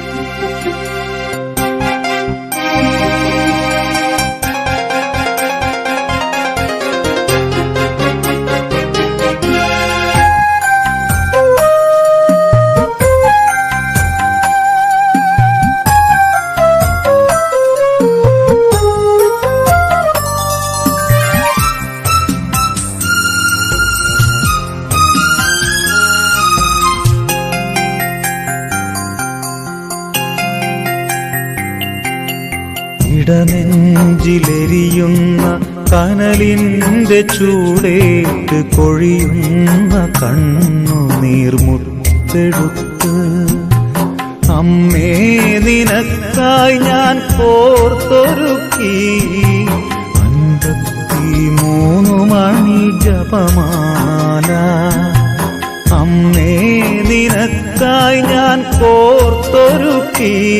Música ഇടനെഞ്ചിലെരിയുന്ന കനലിന്റെ ചൂടേറ്റ് കൊഴിയുന്ന കണ്ണു നീർമുത്തെടുത്ത് അമ്മേ നിനക്കായി ഞാൻ കോർത്തൊരുക്കി. അൻപത്തി മൂന്ന് മണി ജപമാല. അമ്മേ നിനക്കായി ഞാൻ കോർത്തൊരുക്കി.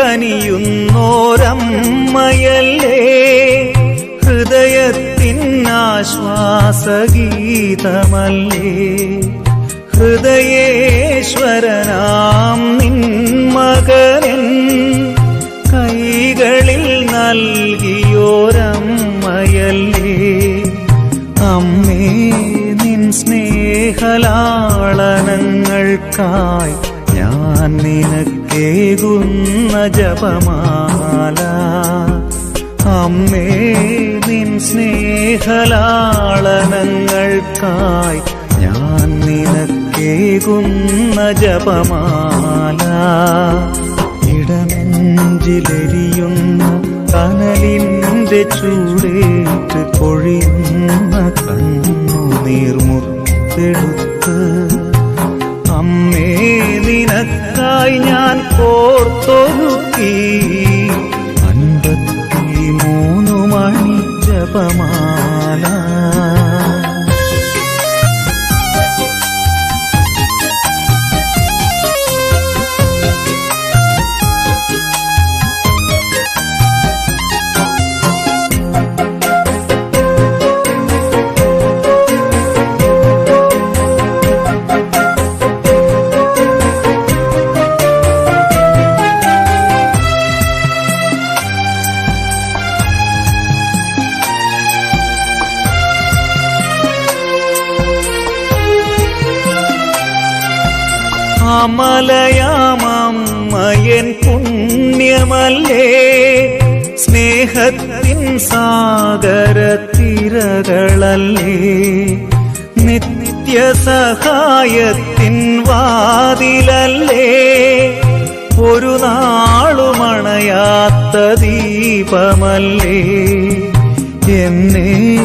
കനിയുന്നോരമ്മയല്ലേ? ഹൃദയത്തിനാശ്വാസഗീതമല്ലേ ഹൃദയേശ്വരനാം നിൻ മകനൻ കൈകളിൽ നൽകിയോരമ്മയല്ലേ? അമ്മേ നിൻ സ്നേഹലാളനങ്ങൾക്കായി ഞാൻ നിനക്കേകുന്ന ജപമാല. അമ്മേ നിൻ സ്നേഹലാളനങ്ങൾക്കായി ഞാൻ നിനക്കേകുന്ന ജപമാല. ഇടനെഞ്ചിലെരിയുന്ന കനലിന്റെ ചൂടേറ്റ് കൊഴിയുന്ന കണ്ണു നീർമുത്തെടുത്ത് അമ്മേ നിനക്കായി ഞാൻ കോർത്തൊരുക്കി അൻപത്തി മൂന്ന് മണി ജപമാല അമലയാമമ്മയൻ പുണ്യമല്ലേ? സ്നേഹത്തിൻ സാഗരത്തിരകളല്ലേ? നിത്യസഹായത്തിൻ വാതിലല്ലേ? ഒരു നാളുമണയാത്ത ദീപമല്ലേ? എന്നെ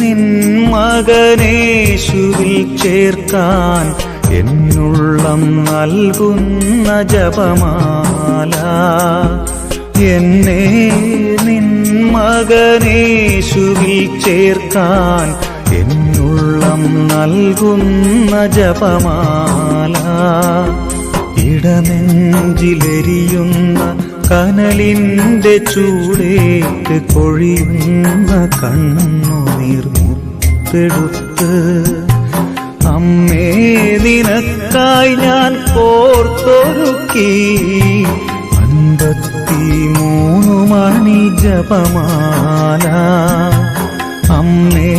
നിൻ മകനേശുവിൽ ചേർക്കാൻ എന്നുള്ളം നൽകുന്ന ജപമാല. എന്നെ നിൻ മകനേശുവിൽ ചേർക്കാൻ എന്നുള്ളം നൽകുന്ന ജപമാല. ഇടനെഞ്ചിലെരിയുന്ന കനലിന്റെ ചൂടേറ്റ് കൊഴിയുന്ന കണ്ണുനീർ മുത്തെടുത്ത് അമ്മേ നിനക്കായി ഞാൻ കോർത്തൊരുക്കി അൻപത്തി മൂന്ന് മണി ജപമാല. അമ്മേ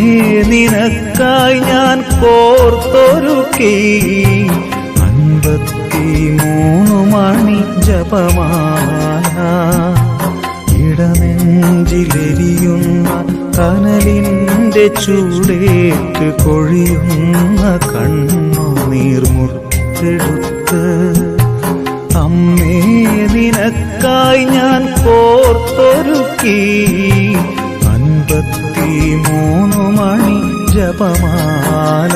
നിനക്കായി ഞാൻ കോർത്തൊരുക്കി അൻപത്തി മൂന്ന് മണി ജപമാല. ഇടനെഞ്ചിലെരിയുന്ന കനലിന്റെ ചൂടേറ്റ് കൊഴിയുന്ന കണ്ണുനീർ മുത്തെടുത്ത് അമ്മേ നിനക്കായി ഞാൻ കോർത്തൊരുക്കി അൻപത്തി മൂന്ന് മണി ജപമാല